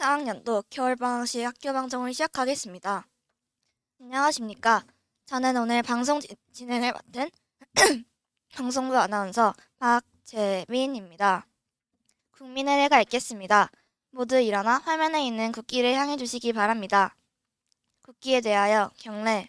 사학년도 겨울방학식 학교 방송을 시작하겠습니다. 안녕하십니까. 저는 오늘 방송 지- 진행을 맡은 방송부 아나운서 박재민입니다. 국민의 내가 읽겠습니다. 모두 일어나 화면에 있는 국기를 향해 주시기 바랍니다. 국기에 대하여 경례.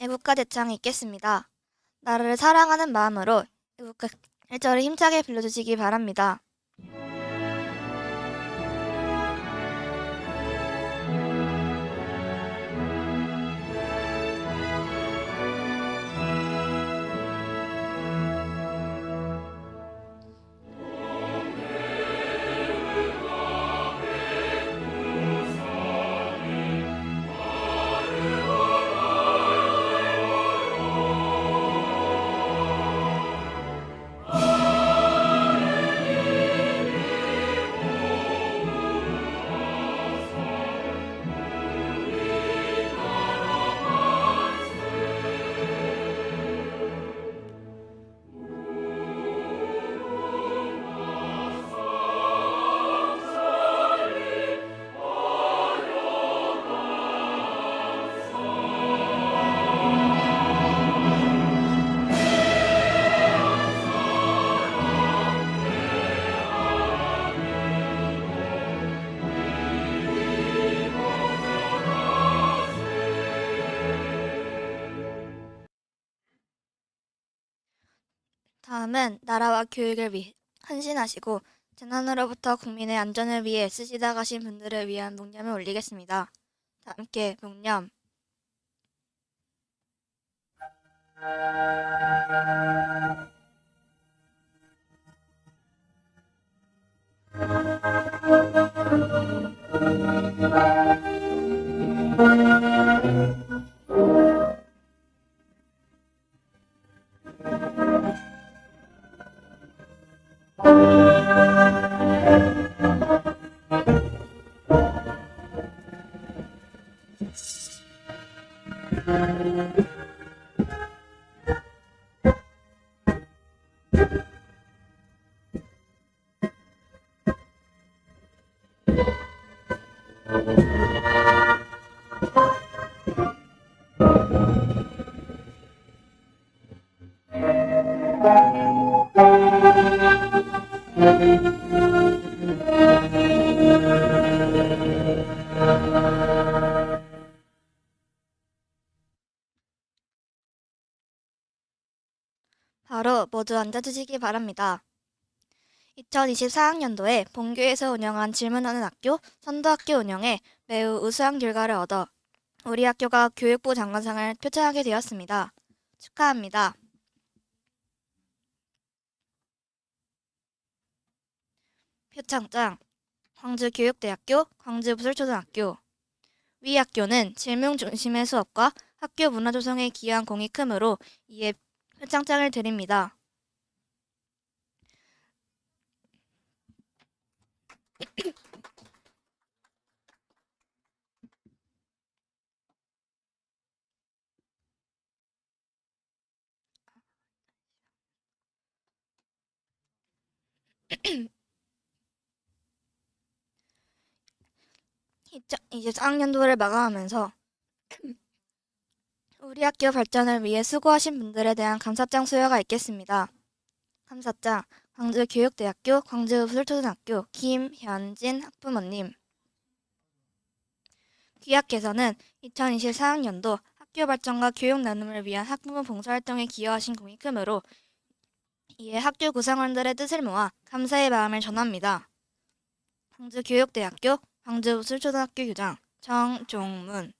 애국가 대창이 있겠습니다. 나라를 사랑하는 마음으로 애국가 1절을 힘차게 불러주시기 바랍니다. 다음은 나라와 교육을 위해 헌신하시고 재난으로부터 국민의 안전을 위해 애쓰시다 가신 분들을 위한 묵념을 올리겠습니다. 다 함께 묵념. Música 바로 모두 앉아주시기 바랍니다. 2024학년도에 본교에서 운영한 질문하는 학교, 선도학교 운영에 매우 우수한 결과를 얻어 우리 학교가 교육부 장관상을 표창하게 되었습니다. 축하합니다. 표창장 광주교육대학교, 광주부설초등학교 위 학교는 질문 중심의 수업과 학교 문화 조성에 기여한 공이 크므로 이에 표창장을 드립니다. 이제 4학년도를 마감하면서 우리 학교 발전을 위해 수고하신 분들에 대한 감사장 수여가 있겠습니다. 감사장 광주교육대학교 광주부설초등학교 김현진 학부모님 귀학께서는 2024학년도 학교 발전과 교육 나눔을 위한 학부모 봉사활동에 기여하신 공이 크므로 이에 학교 구성원들의 뜻을 모아 감사의 마음을 전합니다. 광주교육대학교 광주부설초등학교 교장 정종문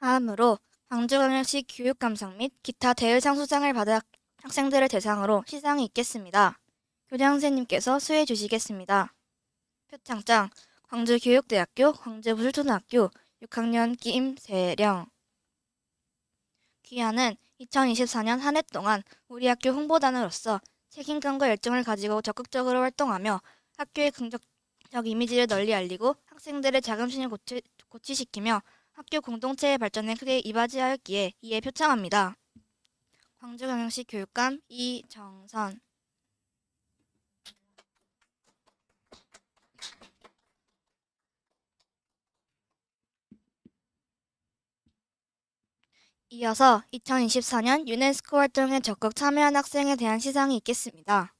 다음으로 광주광역시 교육감상 및 기타 대의상수장을 받은 학- 학생들을 대상으로 시상이 있겠습니다. 교장 선생님께서 수해 주시겠습니다. 표창장 광주교육대학교 광주부술초등학교 6학년 김세령 귀하는 2024년 한 해 동안 우리 학교 홍보단으로서 책임감과 열정을 가지고 적극적으로 활동하며 학교의 긍정적 이미지를 널리 알리고 학생들의 자긍심을 고치, 고취시키며 학교 공동체의 발전에 크게 이바지하였기에 이에 표창합니다. 광주광역시 교육감 이정선 이어서 2024년 유네스코 활동에 적극 참여한 학생에 대한 시상이 있겠습니다.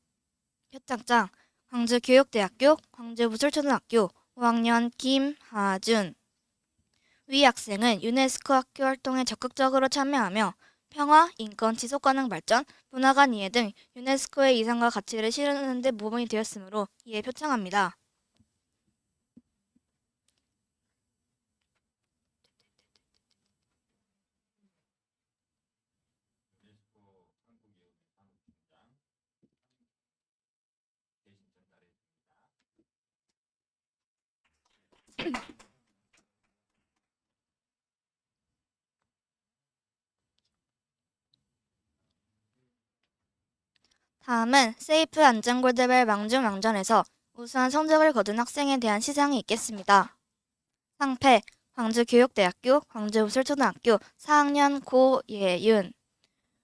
표창장 광주교육대학교 광주부설초등학교 5학년 김하준 위 학생은 유네스코 학교 활동에 적극적으로 참여하며 평화, 인권, 지속 가능 발전, 문화관 이해 등 유네스코의 이상과 가치를 실현하는 데 모범이 되었으므로 이에 표창합니다. 다음은 세이프 안전골드벨 망중왕전에서 우수한 성적을 거둔 학생에 대한 시상이 있겠습니다. 상패 광주교육대학교 광주우술초등학교 4학년 고예윤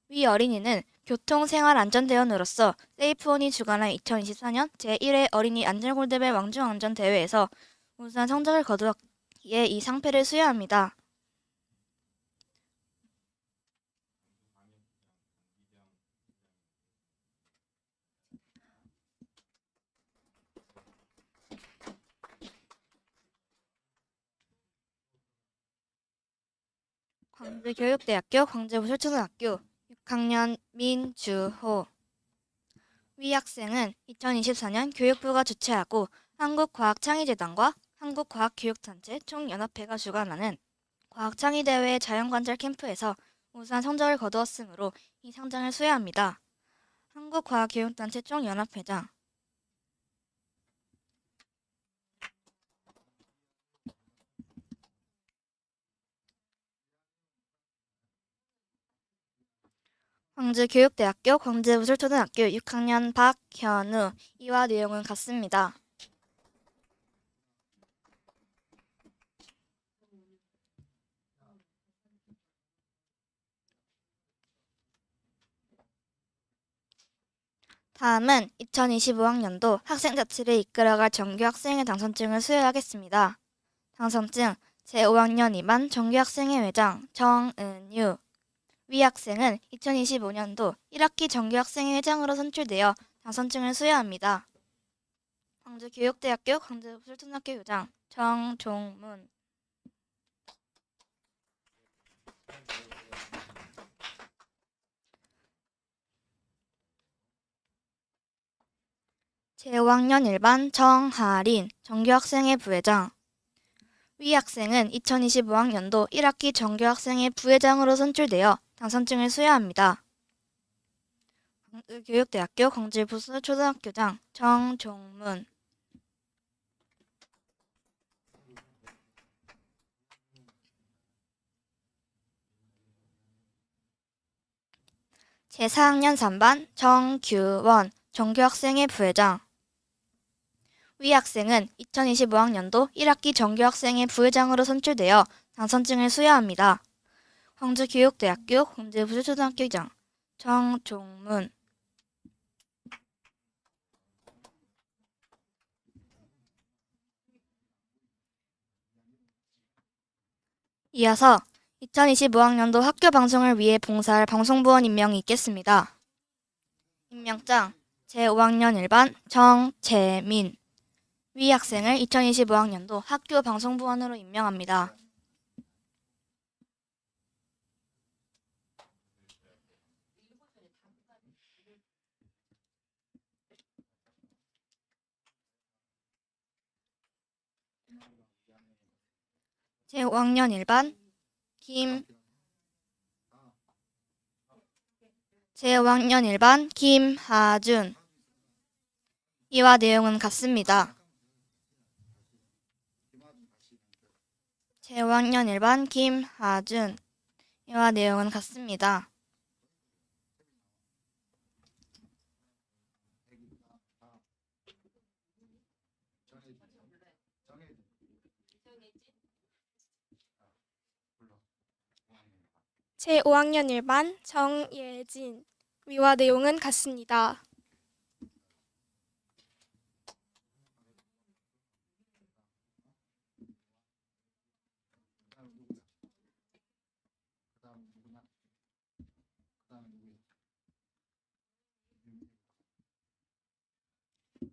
위 어린이는 교통생활안전대원으로서 세이프원이 주관한 2024년 제1회 어린이 안전골드벨 왕중왕전 대회에서 우수한 성적을 거두었기에 이 상패를 수여합니다. 광주교육대학교 광주부설초등학교 6학년 민주호 위 학생은 2024년 교육부가 주최하고 한국과학창의재단과 한국과학교육단체 총연합회가 주관하는 과학창의대회 자연관찰 캠프에서 우수한 성적을 거두었으므로 이 상장을 수여합니다. 한국과학교육단체 총연합회장 광주교육대학교 광주부설초등학교 6학년 박현우 이와 내용은 같습니다. 다음은 2025학년도 학생 자치를 이끌어갈 정규 학생회 당선증을 수여하겠습니다. 당선증 제5학년 2반 정규 학생회 회장 정은유 위 학생은 2025년도 1학기 정규 학생회 회장으로 선출되어 당선증을 수여합니다. 광주교육대학교 광주부설초등학교 교장 정종문 제5학년 1반 정하린 정규학생회 부회장. 위 학생은 2025학년도 1학기 정규학생회 부회장으로 선출되어 당선증을 수여합니다. 광주교육대학교 광주부수 초등학교장 정종문. 제4학년 3반 정규원 정규학생회 부회장 위 학생은 2025학년도 1학기 정규학생회 부회장으로 선출되어 당선증을 수여합니다. 광주교육대학교 광주부수초등학교장 정종문 이어서 2025학년도 학교 방송을 위해 봉사할 방송부원 임명이 있겠습니다. 임명장 제5학년 1반 정재민 위 학생을 2025학년도 학교 방송부원으로 임명합니다. 제5학년 1반 김 제5학년 1반 김하준 이와 내용은 같습니다. 제5학년 1반 김하준 이와 내용은 같습니다. 제5학년 1반 정예진 위와 내용은 같습니다.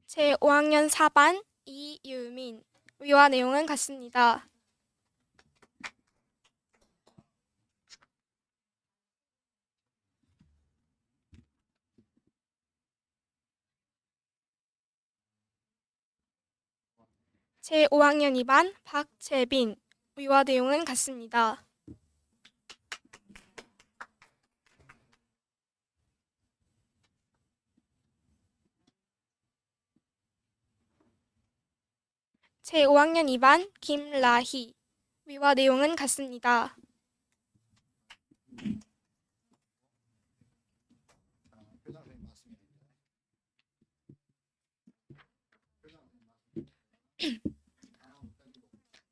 제5학년 4반 이유민 위와 내용은 같습니다. 제5학년 2반 박재빈 위와 내용은 같습니다. 제5학년 2반 김라희 위와 내용은 같습니다.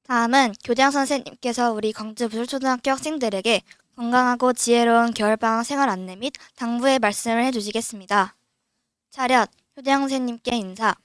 다음은 교장 선생님께서 우리 광주부설초등학교 학생들에게 건강하고 지혜로운 겨울방학 생활 안내 및 당부의 말씀을 해주시겠습니다. 차렷, 교장 선생님께 인사.